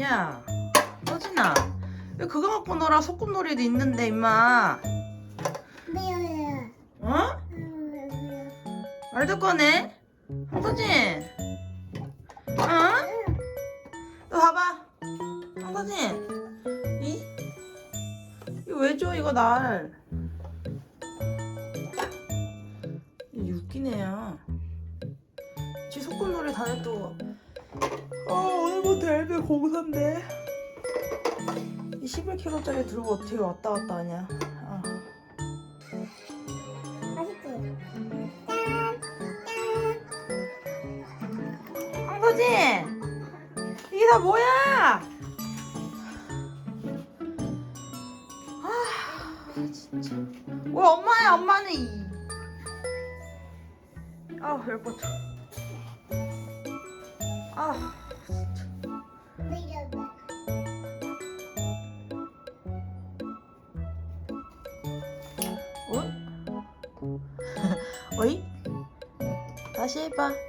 야, 서진아, 왜 그거 갖고 놀아? 소꿉놀이도 있는데 임마. 어? 말도 꺼내. 황서진, 어? 너 봐봐. 황서진, 이 이거 왜 줘? 이거 날. 이 웃기네요. 지 소꿉놀이 다녔고. 공산데. 이 11kg짜리 들고 어떻게 왔다 갔다 하냐. 아. 맛있지? 황서진! 이게 다 뭐야? 아, 진짜. 왜 엄마야, 엄마는 이. 아우, 열받아. 아, 다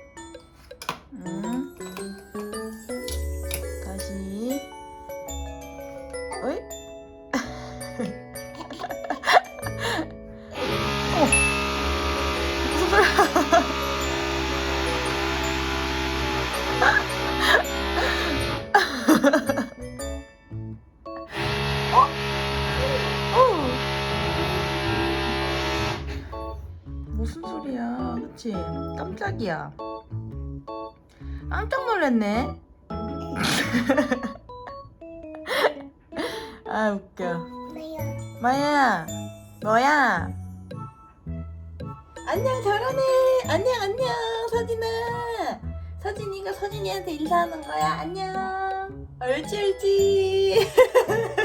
소리야? 그치? 깜짝이야. 깜짝 놀랐네. 아 웃겨. 마야, 뭐야? 안녕 잘하네. 안녕 안녕 서진아. 서진이가 서진이한테 인사하는 거야. 안녕. 옳지 옳지.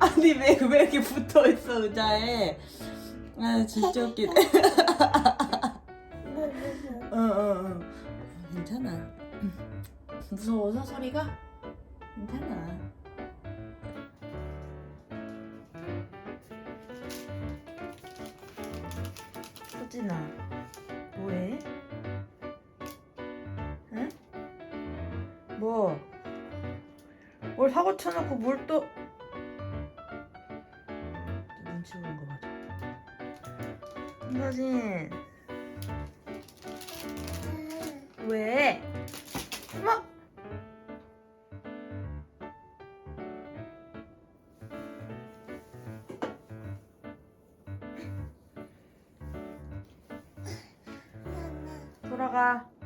아니 왜 왜 이렇게 붙어 있어 의자에? 아 진짜 웃기네. 어어 어, 어. 괜찮아. 무서워서 소리가? 괜찮아. 소진아, 뭐해? 응? 뭐? 뭘 사고 쳐놓고 뭘 또? 보는 거 맞아. 한서진, 왜? 엄마! 돌아가.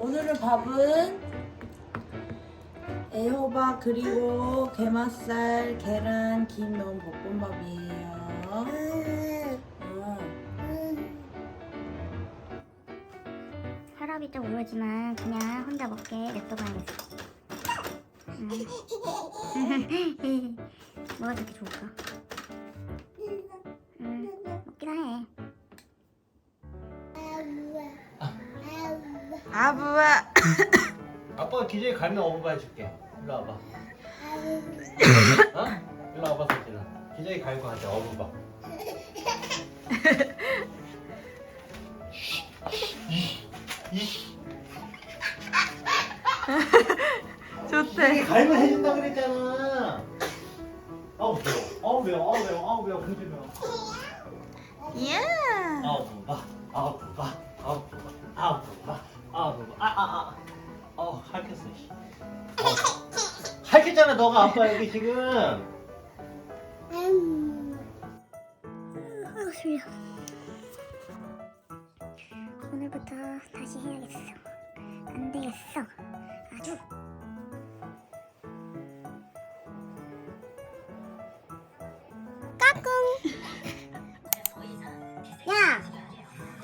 오늘의 밥은 애호박 그리고 게맛살, 계란, 김 넣은 볶음밥이에요. 혈압이 좀 오르지만 그냥 혼자 먹게 냅둬봐야겠어. 음. 뭐가 저렇게 좋을까? 음, 먹기나 해. 아부아. 아빠가 기저귀 갈면 어부바 해줄게. 일로 와봐. 어? 일로 와봐, 서진아. 기저귀 갈고 하자, 어부바. 갈면 해준다 그랬잖아. 아우 매워, 아우 매워, 아우 매워, 아우 매워, 그렇게 매워. 이야. 아우 부바, 아우 부바, 아우 부바, 아우 부바, 아우 부바, 아, 아, 아. 어, 할켰어. 씨. 어. 할켰잖아, 너가 아빠 여기 지금. 음. 졸려. 오늘부터 다시 해야겠어. 안 되겠어. 아주.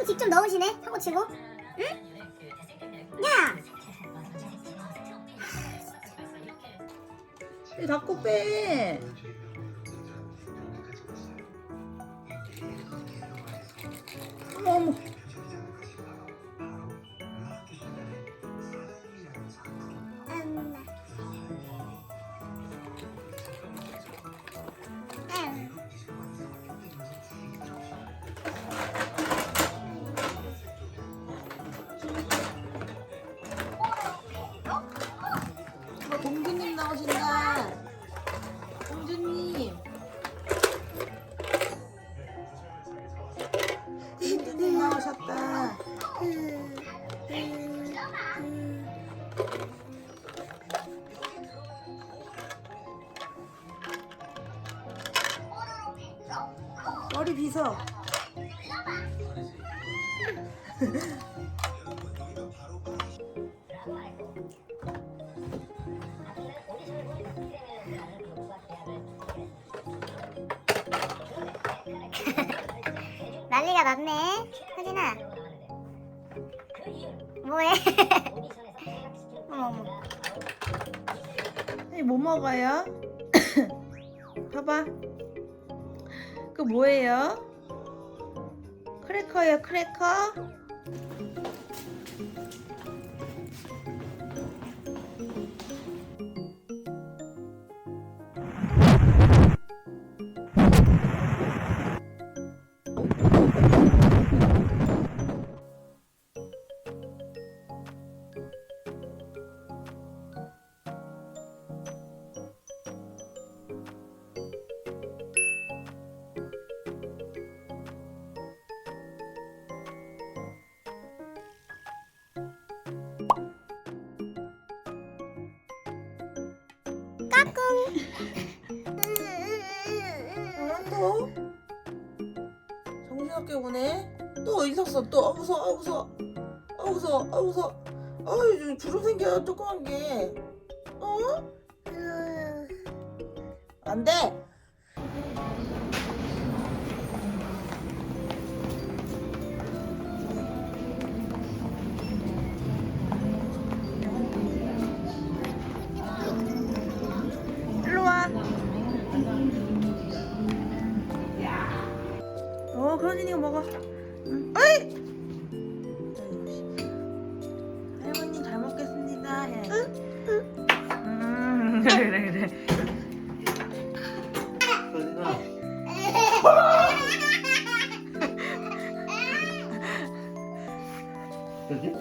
또 직접 넣으시네. 사고 치고. 응? 야. 이 닫고 빼. 어머 어머. 뭐해? 어머 어머. 아니, 뭐 먹어요? 봐봐. 그 뭐예요? 크래커요, 크래커? 섰어? 또, 아, 무서워, 아, 무서워. 아, 무서워, 아, 무서워. 아유, 주름 생겨, 조그만 게. 어? 안 돼! 여기?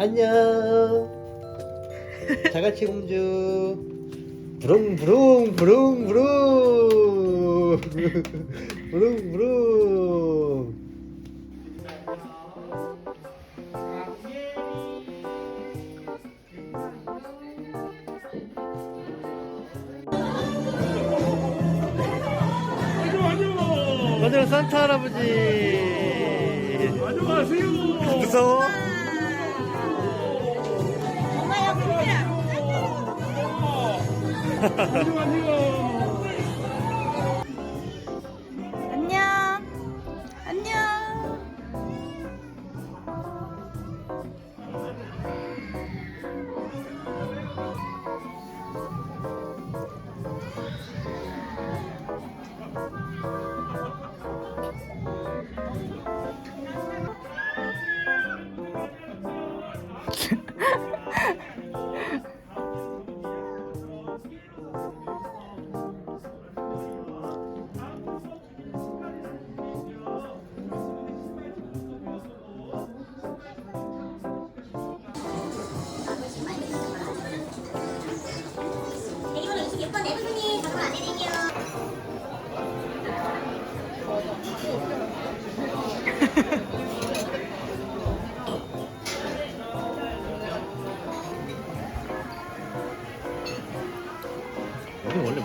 안녕. 자갈치 공주. 부릉 부릉 부릉 부릉 부릉 부릉. 맞아 산타 할아버지. 안녕하세요. 무서워? 안녕.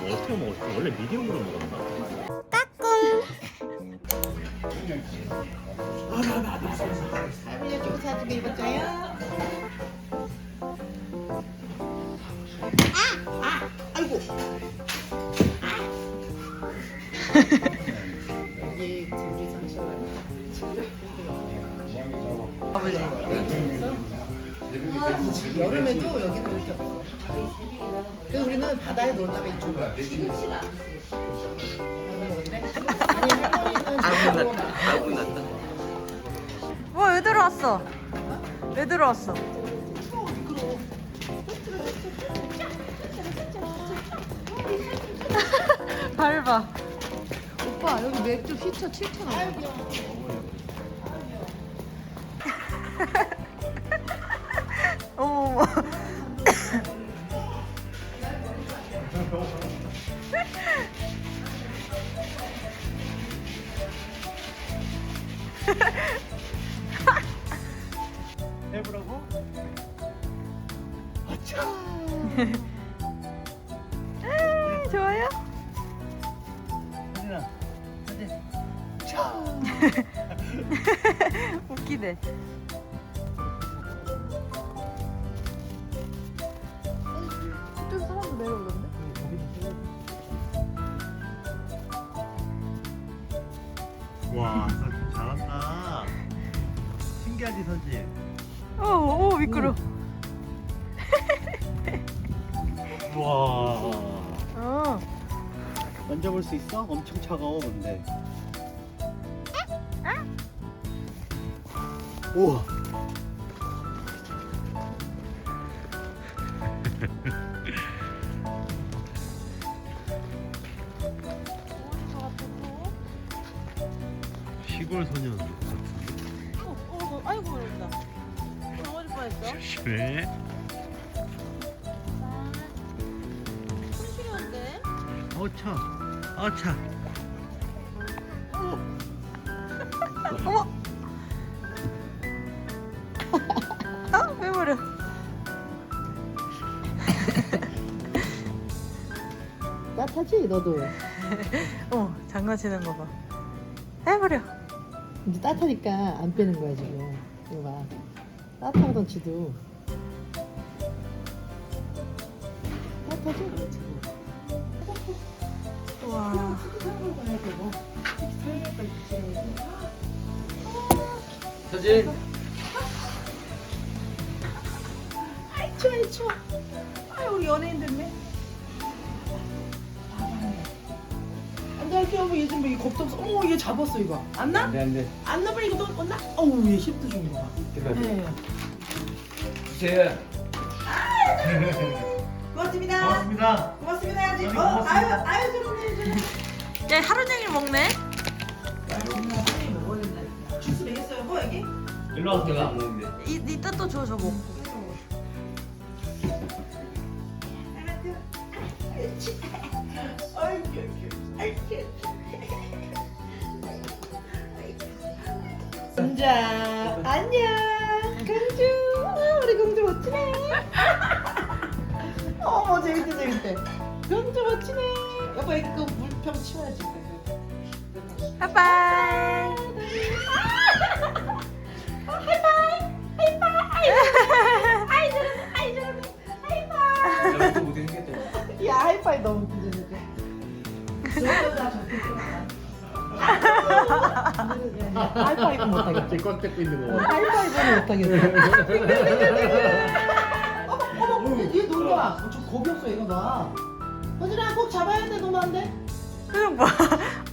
뭐 어떻게 먹었지? 원래 미디움으로 먹었나? 입었어요. 아, 아, 아이고. 이게 둘이 잠시만. 여름에도 여기는 이 바다에 놀다가 이쪽으로. 아무 났다. 아무 났다. 뭐왜 들어왔어? 왜 들어왔어? 밟아. 오빠 여기 맥주 피처 7천 원. 와 서진 잘한다. 신기하지 서진 오, 오, 미끄러. 우와. 어. 만져볼 수 있어? 엄청 차가워 근데. 우와 뻔했어. 조심해 손 시려운데? 어차 어차 어머! 아, 빼버려. 따뜻하지 너도. 어머, 장난치는 거 봐. 해 버려. 이제 따뜻하니까 안 빼는 거야 지금. 이거 봐. 따뜻하던 지도. 와. 사진 아이 추워 아이 추워. 아이 우리 연예인 됐네. 안돼 할게 어머 얘 지금 이 겁도 없어. 어머 얘 잡았어 이거. 안 나? 안돼 안돼 안 나버리 이거 또 나? 어우 얘 힘도 좋은 거 봐. 네. 주세요 고맙습니다. 고맙습니다 고맙습니다 해야지. 어, 아니, 고맙습니다. 아유 아유 저런데. 야, 하루 종일 먹네? 주스 뭐? 일로 와서 내가 안 먹는데 이, 이따 또 줘, 저거. 공자 안녕 공주 아, 우리 공주 멋지네 어머 재밌대 재밌대. 공주 멋지네. 여보 그 물병 치워야지. 바이바이. 내가 또 못해 생겼다 야 하이파이 하이파이 너무 웃기지 하이파이브 못하겠다 꽉 잡고 있는 거. 하이파이브는 못하겠다 얘 놀봐 저 겁이 없어 얘가 봐 허진아 꼭 잡아야 돼 놓으면 안돼? 그냥 봐.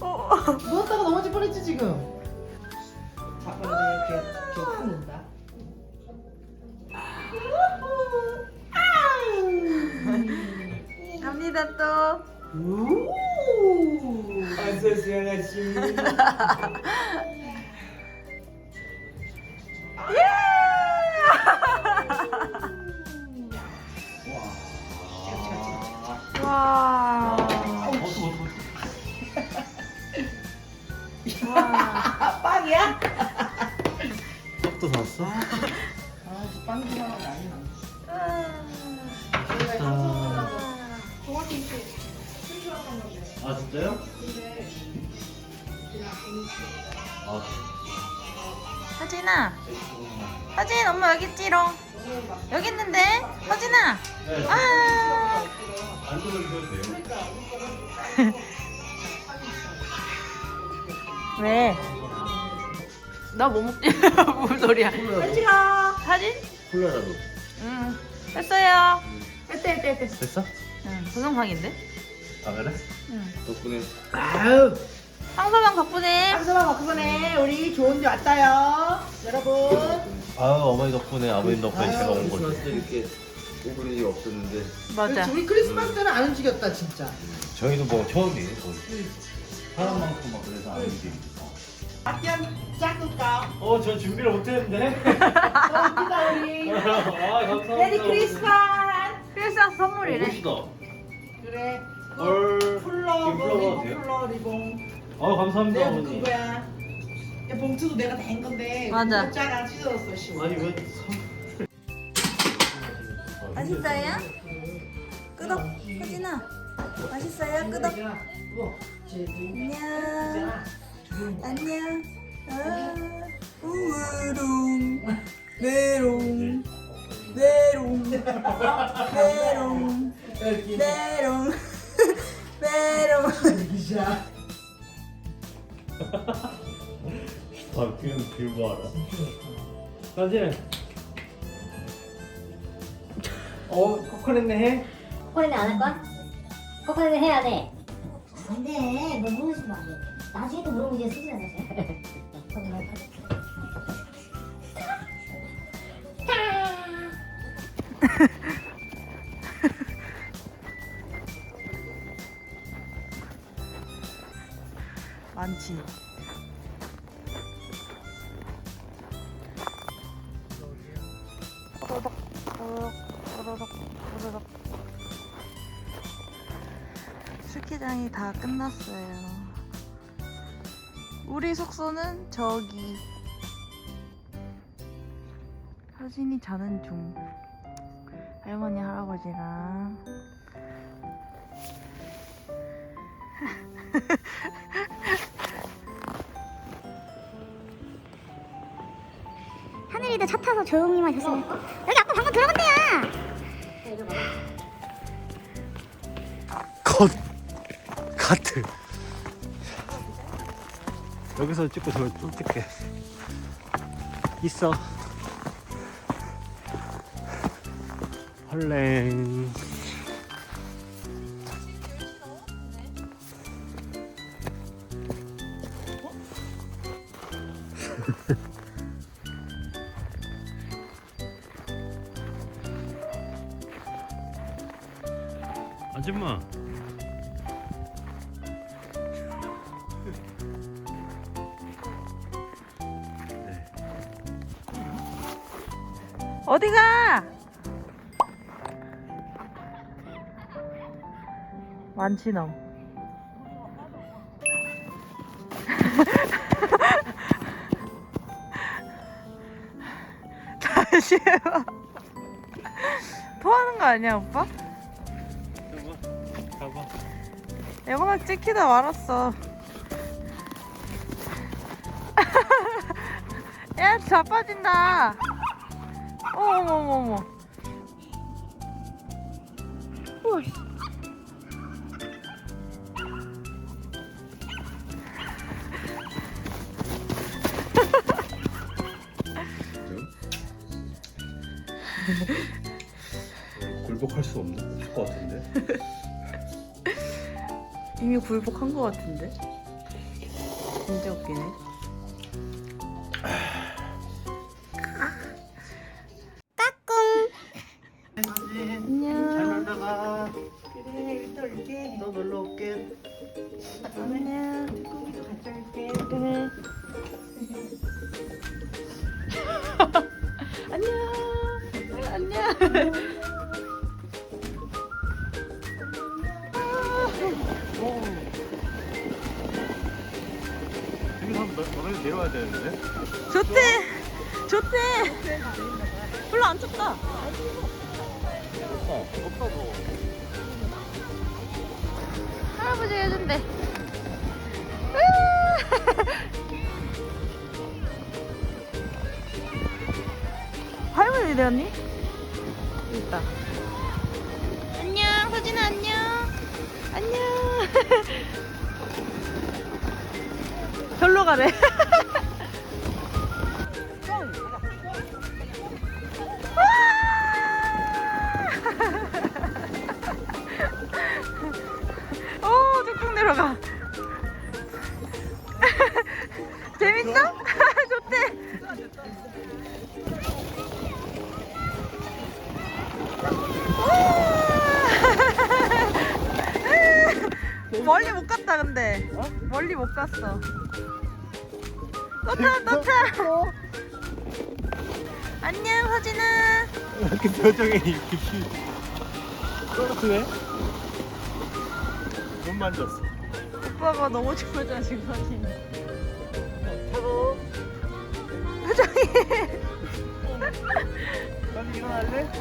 어. 누웠다가 넘어질 뻔했지 지금. 잡아야 돼 이렇게 이렇게 푸는다. 갑니다 또. 와. 아 빵이야? 떡도 사왔어? 아빵 좋아하는 거 아니야 아 진짜요? 아, 하진아. 하진 엄마 여기 있지롱. 여기 있는데. 하진아. 네. 아. 안 들어주셔도 돼요. 왜? 나 뭐 먹지? 무슨 소리야? 하진아. 하진? 콜라라도. 응. 했어요. 됐어? 응. 동영상인데? 아 그래? 응. 덕분에. 아유 상서방 덕분에 한서방 덕분에 우리 좋은 데 왔다요 여러분 아 어머니 덕분에 아버님 덕분에 제가 온 거지. 크리스마스 때 이렇게 오글 일이 없었는데 맞아. 우리 크리스마스 때는 안 움직였다 진짜 저희도 뭐 처음이에요. 거의. 사람만큼 막 그래서 안 움직이고. 아끼한 짝꿍가 어, 저 준비를 못했는데. 웃기다 우리 아, 감사합니다. 메리 크리스마스 크리스마스 선물이래. 멋있다. 그래 헐. 풀러 이거 풀러봐도 리본 돼요? 풀러 리본 아, 감사합니다, 내가 묶은 어머니. 거야 야 봉투도 내가 다한 건데 맞아. 짜가 찢어졌어 씨 아니, 왜 선... 맛있어요? 끄덕. 하진아. 맛있어요? 끄덕. 안녕. 안녕. 아, 우롱. 메롱. 메롱. 메롱. 메롱. 메롱. 아, 그냥 들고 와라. 사진. 어, 코코넷네 해? 코코넷 안할 거야? 코코넷 해야 돼. 안 돼. 너 물어보시면 안 돼. 나중에 또 물어보면 이제 수지가 사실. 저기. 서진이 자는 중. 할머니, 할아버지랑. 하늘이도 차 타서 조용히만 있었으면 여기 아빠 방금 들어간 데야 컷! 카트! 여기서 찍고 저기 또 찍게. 있어. 헐랭. 어디가? 만치놈. 다시 해봐. 토하는 거 아니야, 오빠? 가봐. 영상 찍히다 말았어. 야, 자빠진다. 어머머머머. 오이. 굴복할 수 없는 것 같은데. 이미 굴복한 것 같은데. 진짜 웃기네. 할아버지 해준대. 할머니 어디 갔니? 여기 있다. 안녕, 서진아 안녕. 안녕. 절로 가래. 못 갔어 또타또타 안녕 서진아 그 표정이 깊이. 그래? 못 만졌어. 오빠가 너무 좋아져 지금 서진이 표정이 빨리 일어날래?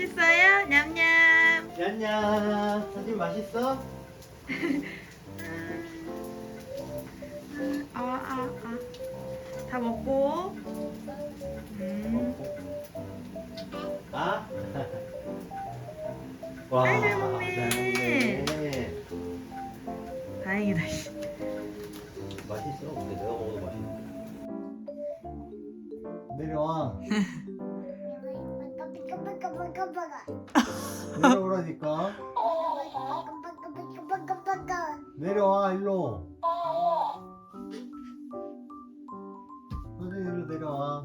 맛있어요? 냠냠 얀야 사진 맛있어? 아, 아, 아. 다 먹고. 음. 아? 와. 아이, 잘 먹네. 잘 먹네. 다행이다. 씨. 맛있어. 근데 내가 먹어도 맛있어. 내려와. 내려오라니까. 내려와 일로. 선생님 일로 내려와.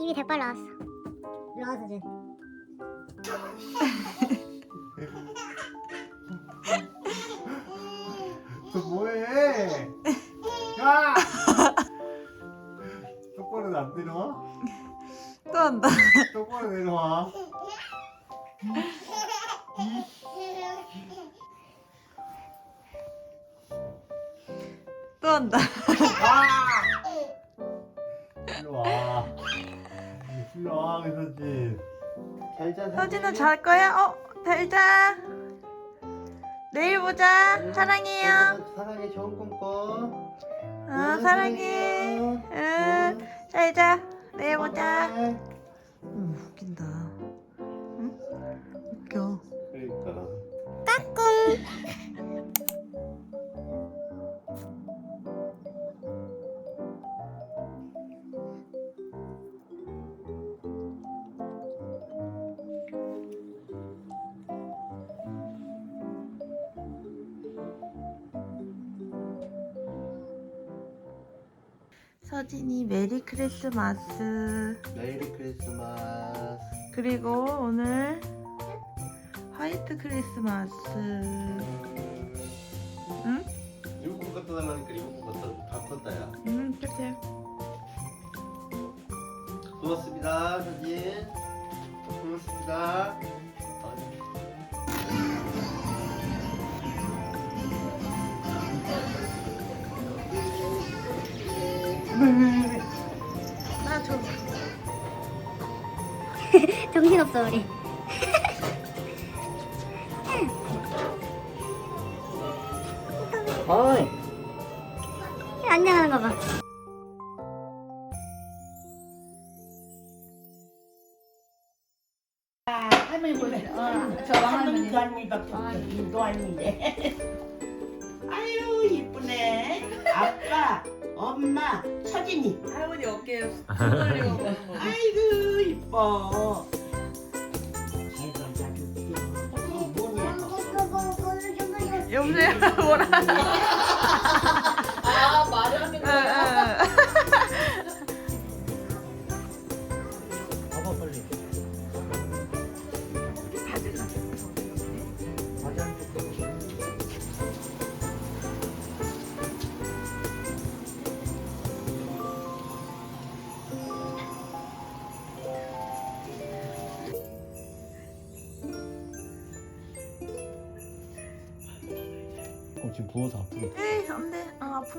입이 대빨 나왔어. 일어나 서진 똑바로 내려와. 또 한다. 일로 와. 일로 와, 서진. 잘 자. 서진아 잘 거야? 어, 잘 자. 내일 보자. 사랑해요. 사랑해, 좋은 꿈 꿔. 어, 사랑해. 응, 잘 자. 내일 보자. 크리스마스. 메리 크리스마스. 그리고 오늘 화이트 크리스마스. 응? 리모컨 갖다 달라니까 리모컨 갖다 다 컸다야. 응 끝에 고맙습니다 선생님. 고맙습니다. 없어 우리. 어이. 안녕하는 거 봐.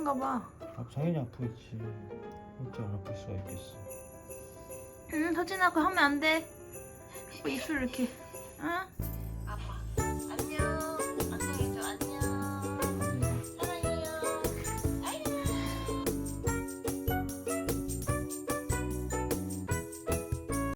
아픈가 봐. 아, 당연히 아프겠지. 어떻게 안 아플 수가 있겠어. 응, 서진아, 그거 하면 안 돼. 뭐 입술 이렇게. 응?